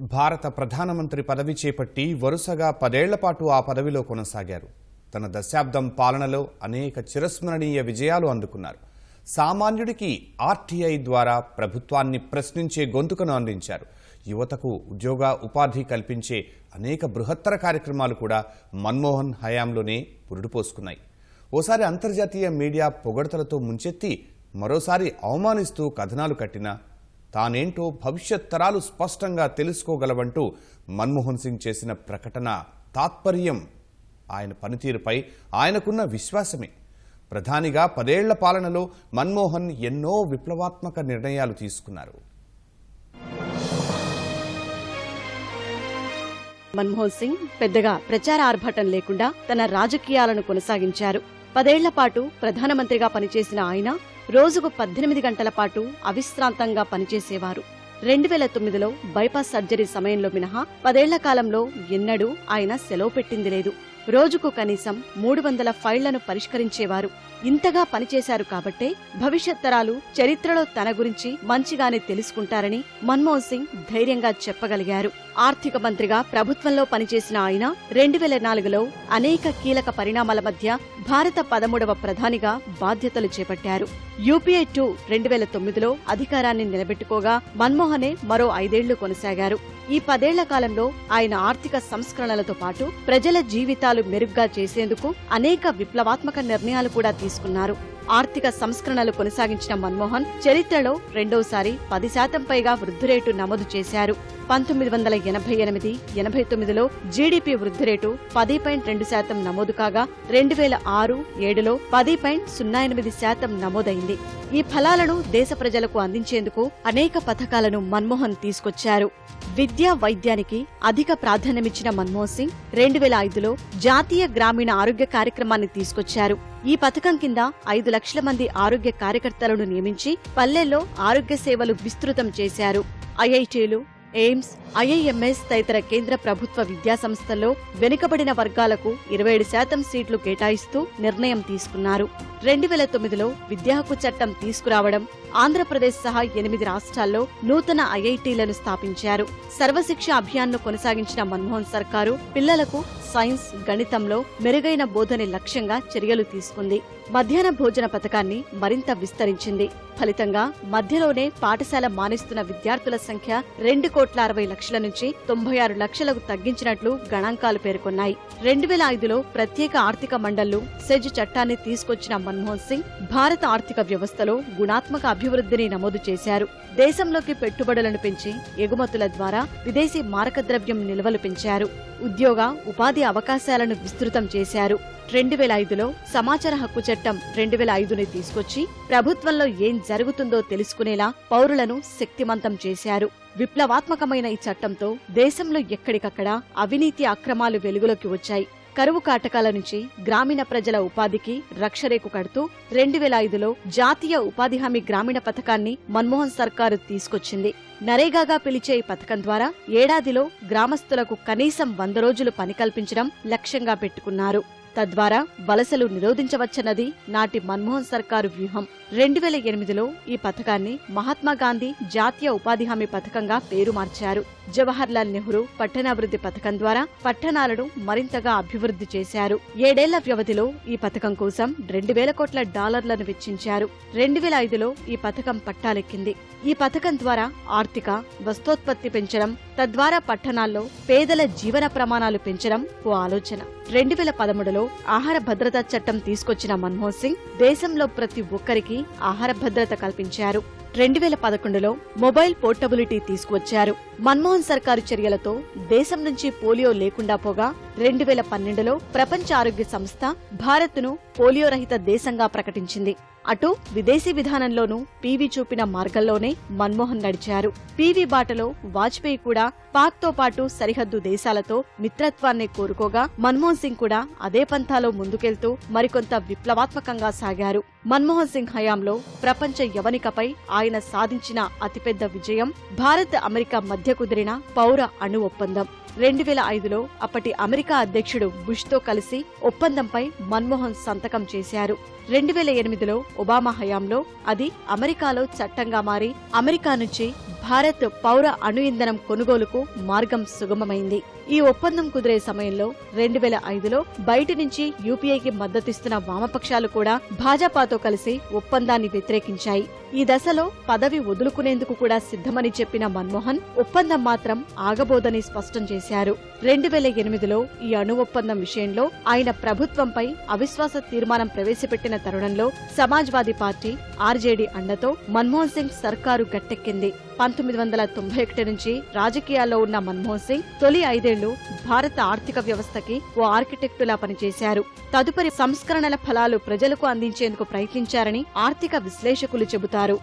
భారత ప్రధానమంత్రి పదవి చేపట్టి వరుసగా పదేళ్ళ పాటు ఆ పదవిలో కొనసాగారు. తన దశాబ్దం పాలనలో అనేక చిరస్మరణీయ విజయాలు అందుకున్నారు. సామాన్యుడికి ఆర్టీఐ ద్వారా ప్రభుత్వాన్ని ప్రశ్నించే గొంతుకను అందించారు. యువతకు ఉద్యోగ ఉపాధి కల్పించే అనేక బృహత్తర కార్యక్రమాలు కూడా మన్మోహన్ హయాంలోనే పురుడుపోసుకున్నాయి. ఓసారి అంతర్జాతీయ మీడియా పొగడతలతో ముంచెత్తి మరోసారి అవమానిస్తూ కథనాలు కట్టిన తానేంటో భవిష్యత్ తరాలు స్పష్టంగా తెలుసుకోగలవంటూ మన్మోహన్ సింగ్ చేసిన ప్రకటన తాత్పర్యం. ఆయన పనితీరుపై ఆయనకున్న విశ్వాసమే. ప్రధానిగా పదేళ్ళ పాలనలో మన్మోహన్ ఎన్నో విప్లవాత్మక నిర్ణయాలు తీసుకున్నారు. మన్మోహన్ సింగ్ పెద్దగా ప్రచార ఆర్భటం లేకుండా తన రాజకీయాలను కొనసాగించారు. పదేళ్ళ పాటు ప్రధానమంత్రిగా పనిచేసిన ఆయన రోజుకు పద్దెనిమిది గంటల పాటు అవిశ్రాంతంగా పనిచేసేవారు. రెండు వేల తొమ్మిదిలో బైపాస్ సర్జరీ సమయంలో మినహా పదేళ్ళ కాలంలో ఎన్నడూ ఆయన సెలవు పెట్టింది లేదు. రోజుకు కనీసం మూడు వందల ఫైళ్ళను పరిష్కరించేవారు. ఇంతగా పనిచేశారు కాబట్టే భవిష్యత్ తరాలు చరిత్రలో తన గురించి మంచిగానే తెలుసుకుంటారని మన్మోహన్ సింగ్ ధైర్యంగా చెప్పగలిగారు. ఆర్థిక మంత్రిగా ప్రభుత్వంలో పనిచేసిన ఆయన రెండు వేల నాలుగులో అనేక కీలక పరిణామాల మధ్య భారత పదమూడవ ప్రధానిగా బాధ్యతలు చేపట్టారు. యూపీఐ టూ రెండు వేల తొమ్మిదిలో అధికారాన్ని నిలబెట్టుకోగా మన్మోహనే మరో ఐదేళ్ళు కొనసాగారు. ఈ పదేళ్ళ కాలంలో ఆయన ఆర్థిక సంస్కరణలతో పాటు ప్రజల జీవితాలు మెరుగ్గా చేసేందుకు అనేక విప్లవాత్మక నిర్ణయాలు కూడా తీసుకున్నారు. ఆర్థిక సంస్కరణలు కొనసాగించిన మన్మోహన్ చరిత్రలో రెండోసారి పది శాతం పైగా వృద్ధి రేటు నమోదు చేశారు. పంతొమ్మిది వందల ఎనభై ఎనిమిది ఎనభై తొమ్మిదిలో జీడీపీ వృద్ధి రేటు పది పాయింట్ రెండు శాతం నమోదు కాగా రెండు వేల ఆరు ఏడులో పది పాయింట్ సున్నా ఎనిమిది శాతం నమోదైంది. ఈ ఫలాలను దేశ ప్రజలకు అందించేందుకు అనేక పథకాలను మన్మోహన్ తీసుకొచ్చారు. విద్యా వైద్యానికి అధిక ప్రాధాన్యమిచ్చిన మన్మోహన్ సింగ్ రెండు వేల ఐదులో జాతీయ గ్రామీణ ఆరోగ్య కార్యక్రమాన్ని తీసుకొచ్చారు. ఈ పథకం కింద ఐదు లక్షల మంది ఆరోగ్య కార్యకర్తలను నియమించి పల్లెల్లో ఆరోగ్య సేవలు విస్తృతం చేశారు. ఐఐటీలు ఎయిమ్స్ ఐఐఎంఎస్ తదితర కేంద్ర ప్రభుత్వ విద్యాసంస్థల్లో వెనుకబడిన వర్గాలకు ఇరవై ఏడు శాతం సీట్లు కేటాయిస్తూ నిర్ణయం తీసుకున్నారు. రెండు వేల తొమ్మిదిలో విద్యా హక్కు చట్టం తీసుకురావడం ఆంధ్రప్రదేశ్ సహా ఎనిమిది రాష్ట్రాల్లో నూతన ఐఐటీలను స్థాపించారు. సర్వశిక్ష అభియాన్ను కొనసాగించిన మన్మోహన్ సర్కారు పిల్లలకు సైన్స్ గణితంలో మెరుగైన బోధనే లక్ష్యంగా చర్యలు తీసుకుంది. మధ్యాహ్న భోజన పథకాన్ని మరింత విస్తరించింది. ఫలితంగా మధ్యలోనే పాఠశాల మానేస్తున్న విద్యార్థుల సంఖ్య రెండు కోట్ల అరవై లక్షల నుంచి తొంభై ఆరు లక్షలకు తగ్గించినట్లు గణాంకాలు పేర్కొన్నాయి. రెండు వేల ఐదులో ప్రత్యేక ఆర్థిక మండళ్ళు సెజ్ చట్టాన్ని తీసుకొచ్చిన మన్మోహన్ సింగ్ భారత ఆర్థిక వ్యవస్థలో గుణాత్మక అభివృద్ధిని నమోదు చేశారు. దేశంలోకి పెట్టుబడులను పెంచి ఎగుమతుల ద్వారా విదేశీ మారకద్రవ్యం నిల్వలు పెంచారు. ఉద్యోగ ఉపాధి అవకాశాలను విస్తృతం చేశారు. రెండు వేల ఐదులో సమాచార హక్కు చట్టం రెండు వేల ఐదుని తీసుకొచ్చి ప్రభుత్వంలో ఏం జరుగుతుందో తెలుసుకునేలా పౌరులను శక్తిమంతం చేశారు. విప్లవాత్మకమైన ఈ చట్టంతో దేశంలో ఎక్కడికక్కడ అవినీతి అక్రమాలు వెలుగులోకి వచ్చాయి. కరువు కాటకాల నుంచి గ్రామీణ ప్రజల ఉపాధికి రక్షరేకు కడుతూ రెండు వేల ఐదులో జాతీయ ఉపాధి హామీ గ్రామీణ పథకాన్ని మన్మోహన్ సర్కారు తీసుకొచ్చింది. నరేగాగా పిలిచే ఈ పథకం ద్వారా ఏడాదిలో గ్రామస్తులకు కనీసం వంద రోజులు పని కల్పించడం లక్ష్యంగా పెట్టుకున్నారు. తద్వారా వలసలు నిరోధించవచ్చన్నది నాటి మన్మోహన్ సర్కారు వ్యూహం. రెండు వేల ఎనిమిదిలో ఈ పథకాన్ని మహాత్మా గాంధీ జాతీయ ఉపాధి హామీ పథకంగా పేరు మార్చారు. జవహర్ లాల్ నెహ్రూ పట్టణాభివృద్ధి పథకం ద్వారా పట్టణాలను మరింతగా అభివృద్ధి చేశారు. ఏడేళ్ళ వ్యవధిలో ఈ పథకం కోసం రెండు వేల కోట్ల డాలర్లను వెచ్చించారు. రెండు వేల ఐదులో ఈ పథకం పట్టాలెక్కింది. ఈ పథకం ద్వారా ఆర్థిక వస్తోత్పత్తి పెంచడం తద్వారా పట్టణాల్లో పేదల జీవన ప్రమాణాలు పెంచడం ఓ ఆలోచన. రెండు వేల పదమూడులో ఆహార భద్రతా చట్టం తీసుకొచ్చిన మన్మోహన్ సింగ్ దేశంలో ప్రతి ఒక్కరికి ఆహార భద్రత కల్పించారు. రెండు వేల పదకొండులో మొబైల్ పోర్టబిలిటీ తీసుకువచ్చారు. మన్మోహన్ సర్కారు చర్యలతో దేశం నుంచి పోలియో లేకుండా పోగా రెండు వేల పన్నెండులో ప్రపంచ ఆరోగ్య సంస్థ భారత్ను పోలియో రహిత దేశంగా ప్రకటించింది. అటు విదేశీ విధానంలోనూ పీవీ చూపిన మార్గంలోనే మన్మోహన్ నడిచారు. పీవీ బాటలో వాజ్పేయి కూడా పాక్తో పాటు సరిహద్దు దేశాలతో మిత్రత్వాన్ని కోరుకోగా మన్మోహన్ సింగ్ కూడా అదే పంథాలో ముందుకెళ్తూ మరికొంత విప్లవాత్మకంగా సాగారు. మన్మోహన్ సింగ్ హయాంలో ప్రపంచ యవనికపై ఆయన సాధించిన అతిపెద్ద విజయం భారత్ అమెరికా మధ్య కుదిరిన పౌర అణు ఒప్పందం. రెండు వేల ఐదులో అప్పటి అమెరికా అధ్యక్షుడు బుష్తో కలిసి ఒప్పందంపై మన్మోహన్ సంతకం చేశారు. రెండు వేల ఎనిమిదిలో ఒబామా హయాంలో అది అమెరికాలో చట్టంగా మారి అమెరికా నుంచి భారత్ పౌర అణు ఇంధనం కొనుగోలుకు మార్గం సుగమమైంది. ఈ ఒప్పందం కుదిరే సమయంలో రెండు వేల ఐదులో బయటి నుంచి యూపీఐకి మద్దతిస్తున్న వామపక్షాలు కూడా భాజపాతో కలిసి ఒప్పందాన్ని వ్యతిరేకించాయి. ఈ దశలో పదవి వదులుకునేందుకు కూడా సిద్ధమని చెప్పిన మన్మోహన్ ఒప్పందం మాత్రం ఆగబోదని స్పష్టం చేశారు. రెండు వేల ఎనిమిదిలో ఈ అణు ఒప్పందం విషయంలో ఆయన ప్రభుత్వంపై అవిశ్వాస తీర్మానం ప్రవేశపెట్టిన తరుణంలో సమాజ్వాదీ పార్టీ ఆర్జేడీ అండతో మన్మోహన్ సింగ్ సర్కారు గట్టెక్కింది. పంతొమ్మిది వందల తొంభై ఒకటి నుంచి రాజకీయాల్లో ఉన్న మన్మోహన్ సింగ్ తొలి ఐదేళ్ళు భారత ఆర్థిక వ్యవస్థకి ఓ ఆర్కిటెక్టులా పనిచేశారు. తదుపరి సంస్కరణల ఫలాలు ప్రజలకు అందించేందుకు ప్రయత్నించారని ఆర్థిక విశ్లేషకులు చెబుతారు.